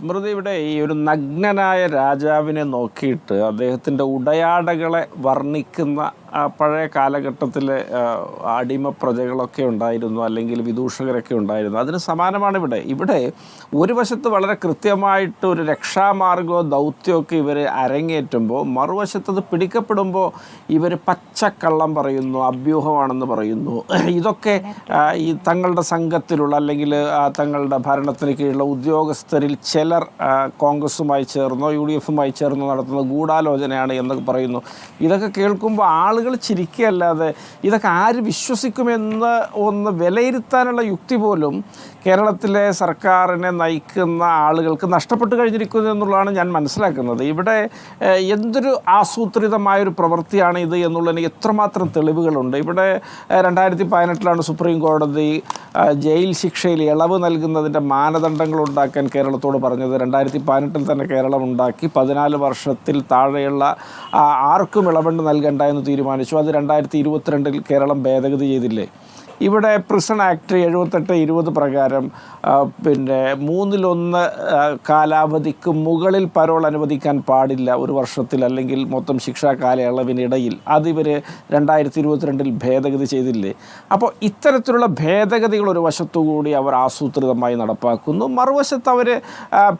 സ്മൃതി ഇവിടെ ഈ ഒരു നഗ്നനായ രാജാവിനെ നോക്കിയിട്ട് അദ്ദേഹത്തിന്റെ ഉടയാടകളെ വർണിക്കുന്ന പഴയ കാലഘട്ടത്തിലെ അടിമ പ്രജകളൊക്കെ ഉണ്ടായിരുന്നു അല്ലെങ്കിൽ വിദൂഷകരൊക്കെ ഉണ്ടായിരുന്നു. അതിന് സമാനമാണ് ഇവിടെ. ഇവിടെ ഒരു വശത്ത് വളരെ കൃത്യമായിട്ട് ഒരു രക്ഷാമാർഗമോ ദൗത്യമൊക്കെ ഇവർ അരങ്ങേറ്റുമ്പോൾ മറുവശത്ത് അത് പിടിക്കപ്പെടുമ്പോൾ ഇവർ പച്ചക്കള്ളം പറയുന്നു അഭ്യൂഹമാണെന്ന് പറയുന്നു. ഇതൊക്കെ ഈ തങ്ങളുടെ സംഘത്തിലുള്ള അല്ലെങ്കിൽ തങ്ങളുടെ ഭരണത്തിന് കീഴിലുള്ള ഉദ്യോഗസ്ഥരിൽ ചിലർ കോൺഗ്രസുമായി ചേർന്നോ യു ഡി എഫുമായി ചേർന്നോ നടത്തുന്ന ഗൂഢാലോചനയാണ് എന്നൊക്കെ പറയുന്നു. ഇതൊക്കെ കേൾക്കുമ്പോൾ ആളുകൾ ചിരിക്കുകയല്ലാതെ ഇതൊക്കെ ആര് വിശ്വസിക്കുമെന്ന് ഒന്ന് വിലയിരുത്താനുള്ള യുക്തി പോലും കേരളത്തിലെ സർക്കാരിനെ നയിക്കുന്ന ആളുകൾക്ക് നഷ്ടപ്പെട്ട് കഴിഞ്ഞിരിക്കുന്നു എന്നുള്ളതാണ് ഞാൻ മനസ്സിലാക്കുന്നത്. ഇവിടെ എന്തൊരു ആസൂത്രിതമായൊരു പ്രവൃത്തിയാണ് ഇത് എന്നുള്ളതിന് എത്രമാത്രം തെളിവുകളുണ്ട്. ഇവിടെ രണ്ടായിരത്തി പതിനെട്ടിലാണ് സുപ്രീം കോടതി ജയിൽ ശിക്ഷയിൽ ഇളവ് നൽകുന്നതിന്റെ മാനദണ്ഡങ്ങൾ ഉണ്ടാക്കാൻ കേരളത്തോട് പറഞ്ഞത്. രണ്ടായിരത്തി പതിനെട്ടിൽ തന്നെ കേരളം ഉണ്ടാക്കി പതിനാല് വർഷത്തിൽ താഴെയുള്ള ആർക്കും ഇളവണ്ട് നൽകണ്ട എന്ന് തീരുമാനിച്ചു. അത് രണ്ടായിരത്തി ഇരുപത്തിരണ്ടിൽ കേരളം ഭേദഗതി ചെയ്തില്ലേ? ഇവിടെ പ്രിസൺ ആക്ട് എഴുപത്തെട്ട് ഇരുപത് പ്രകാരം പിന്നെ മൂന്നിലൊന്ന് കാലാവധിക്ക് മുകളിൽ പരോൾ അനുവദിക്കാൻ പാടില്ല ഒരു വർഷത്തിൽ അല്ലെങ്കിൽ മൊത്തം ശിക്ഷാ കാലയളവിനിടയിൽ. അതിവർ രണ്ടായിരത്തി ഇരുപത്തിരണ്ടിൽ ഭേദഗതി ചെയ്തില്ലേ? അപ്പോൾ ഇത്തരത്തിലുള്ള ഭേദഗതികൾ ഒരു വശത്തുകൂടി അവർ ആസൂത്രിതമായി നടപ്പാക്കുന്നു. മറുവശത്ത് അവർ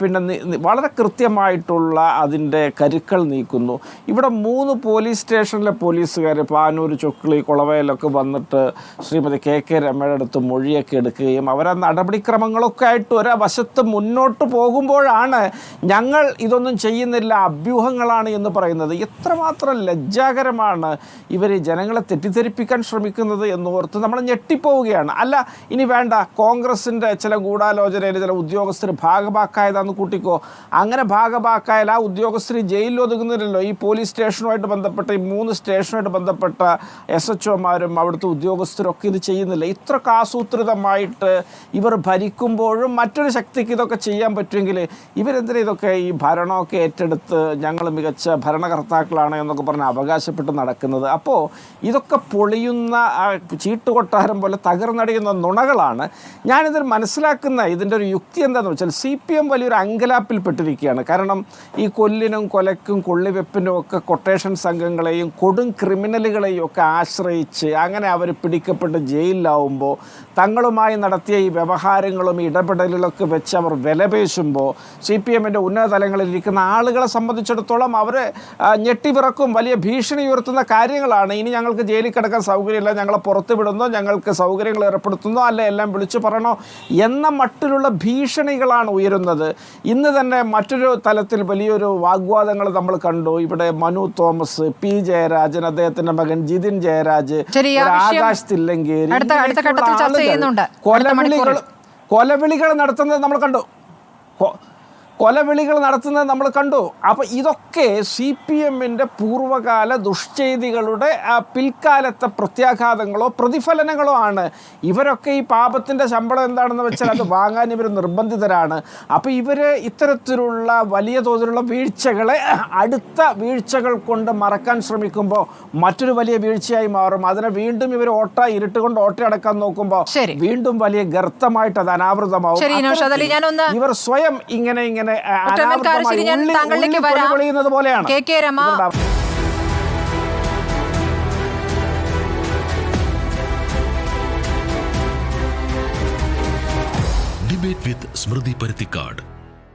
പിന്നെ വളരെ കൃത്യമായിട്ടുള്ള അതിന്റെ കരുക്കൾ നീക്കുന്നു. ഇവിടെ മൂന്ന് പോലീസ് സ്റ്റേഷനിലെ പോലീസുകാർ പാനൂർ ചൊക്കളി കുളവയിലൊക്കെ വന്നിട്ട് ശ്രീമതി കെ കെ രമയുടെ അടുത്ത് മൊഴിയൊക്കെ എടുക്കുകയും അവരെ നടപടിക്രമങ്ങളൊക്കെ ആയിട്ട് ഒരേ വശത്ത് മുന്നോട്ട് പോകുമ്പോഴാണ് ഞങ്ങൾ ഇതൊന്നും ചെയ്യുന്നില്ല അഭ്യൂഹങ്ങളാണ് എന്ന് പറയുന്നത്. എത്രമാത്രം ലജ്ജാകരമാണ് ഇവർ ജനങ്ങളെ തെറ്റിദ്ധരിപ്പിക്കാൻ ശ്രമിക്കുന്നത് എന്നോർത്ത് നമ്മൾ ഞെട്ടിപ്പോവുകയാണ്. അല്ല ഇനി വേണ്ട കോൺഗ്രസിന്റെ ചില ഗൂഢാലോചനയിൽ ചില ഉദ്യോഗസ്ഥർ ഭാഗഭാക്കായതാന്ന് കൂട്ടിക്കോ. അങ്ങനെ ഭാഗഭാക്കായാൽ ആ ഉദ്യോഗസ്ഥർ ജയിലിൽ ഒതുങ്ങുന്നില്ലല്ലോ. ഈ പോലീസ് സ്റ്റേഷനുമായിട്ട് ബന്ധപ്പെട്ട് ഈ മൂന്ന് സ്റ്റേഷനുമായിട്ട് ബന്ധപ്പെട്ട എസ് എച്ച് ഒമാരും അവിടുത്തെ ഉദ്യോഗസ്ഥരൊക്കെ ഇത് ചെയ്യുന്നില്ല. ഇത്രക്ക് ആസൂത്രിതമായിട്ട് ഇവർ ഭരിക്കുമ്പോഴും മറ്റൊരു ശക്തിക്ക് ഇതൊക്കെ ചെയ്യാൻ പറ്റുമെങ്കിൽ ഇവരെന്തിനാ ഇതൊക്കെ ഈ ഭരണമൊക്കെ ഏറ്റെടുത്ത് ഞങ്ങൾ മികച്ച ഭരണകർത്താക്കളാണ് എന്നൊക്കെ പറഞ്ഞ് അവകാശപ്പെട്ട് നടക്കുന്നത്? അപ്പോൾ ഇതൊക്കെ പൊളിയുന്ന ചീട്ടുകൊട്ടാരം പോലെ തകർന്നടിയുന്ന നുണകളാണ്. ഞാനിതിൽ മനസ്സിലാക്കുന്ന ഇതിന്റെ ഒരു യുക്തി എന്താണെന്ന് വെച്ചാൽ സി പി എം വലിയൊരു അങ്കലാപ്പിൽ പെട്ടിരിക്കുകയാണ്. കാരണം ഈ കൊല്ലിനും കൊലക്കും കൊള്ളിവെപ്പിനും ഒക്കെ കൊട്ടേഷൻ സംഘങ്ങളെയും കൊടും ക്രിമിനലുകളെയും ഒക്കെ ആശ്രയിച്ച് അങ്ങനെ അവർ പിടിക്കപ്പെട്ട് ജയിലിലാവുമ്പോൾ തങ്ങളുമായി നടത്തിയ ഈ വ്യവഹാരങ്ങളും ഇടപെടലുകളൊക്കെ വെച്ച് അവർ വിലപേശുമ്പോൾ സി പി എമ്മിന്റെ ഉന്നത തലങ്ങളിൽ ഇരിക്കുന്ന ആളുകളെ സംബന്ധിച്ചിടത്തോളം അവർ ഞെട്ടിവിറക്കും വലിയ ഭീഷണി ഉയർത്തുന്ന കാര്യങ്ങളാണ്. ഇനി ഞങ്ങൾക്ക് ജയിലിൽ കിടക്കാൻ സൗകര്യമില്ല ഞങ്ങളെ പുറത്ത് വിടുന്നോ ഞങ്ങൾക്ക് സൗകര്യങ്ങൾ ഏർപ്പെടുത്തുന്നോ അല്ല എല്ലാം വിളിച്ചു പറയണോ എന്ന മട്ടിലുള്ള ഭീഷണികളാണ് ഉയരുന്നത്. ഇന്ന് തന്നെ മറ്റൊരു തലത്തിൽ വലിയൊരു വാഗ്വാദങ്ങൾ നമ്മൾ കണ്ടു. ഇവിടെ മനു തോമസ് പി ജയരാജൻ അദ്ദേഹത്തിന്റെ മകൻ ജിതിൻ ജയരാജ് ആകാശത്തില്ലെങ്കിൽ കൊലവിളികൾ. കൊലവിളികൾ നടത്തുന്നത് നമ്മൾ കണ്ടു കൊലവിളികൾ നടത്തുന്നത് നമ്മൾ കണ്ടു. അപ്പോൾ ഇതൊക്കെ സി പി എമ്മിന്റെ പൂർവകാല ദുഷ്ചെയ്തികളുടെ ആ, പിൽക്കാലത്തെ പ്രത്യാഘാതങ്ങളോ പ്രതിഫലനങ്ങളോ ആണ്. ഇവരൊക്കെ ഈ പാപത്തിന്റെ ശമ്പളം എന്താണെന്ന് വെച്ചാൽ അത് വാങ്ങാൻ ഇവർ നിർബന്ധിതരാണ്. അപ്പോൾ ഇവർ ഇത്തരത്തിലുള്ള വലിയ തോതിലുള്ള വീഴ്ചകളെ അടുത്ത വീഴ്ചകൾ കൊണ്ട് മറക്കാൻ ശ്രമിക്കുമ്പോൾ മറ്റൊരു വലിയ വീഴ്ചയായി മാറും. അതിനെ വീണ്ടും ഇവർ ഓട്ട ഇരുട്ട് കൊണ്ട് ഓട്ട അടക്കാൻ നോക്കുമ്പോൾ വീണ്ടും വലിയ ഗർത്തമായിട്ട് അത് അനാവൃതമാവും. ഇവർ സ്വയം ഇങ്ങനെ ഇങ്ങനെ ഞാൻ താങ്കളിലേക്ക് വരാം. പൊളിയുന്നത് പോലെയാണ് K K Rema. Debate with Smriti Paruthikkad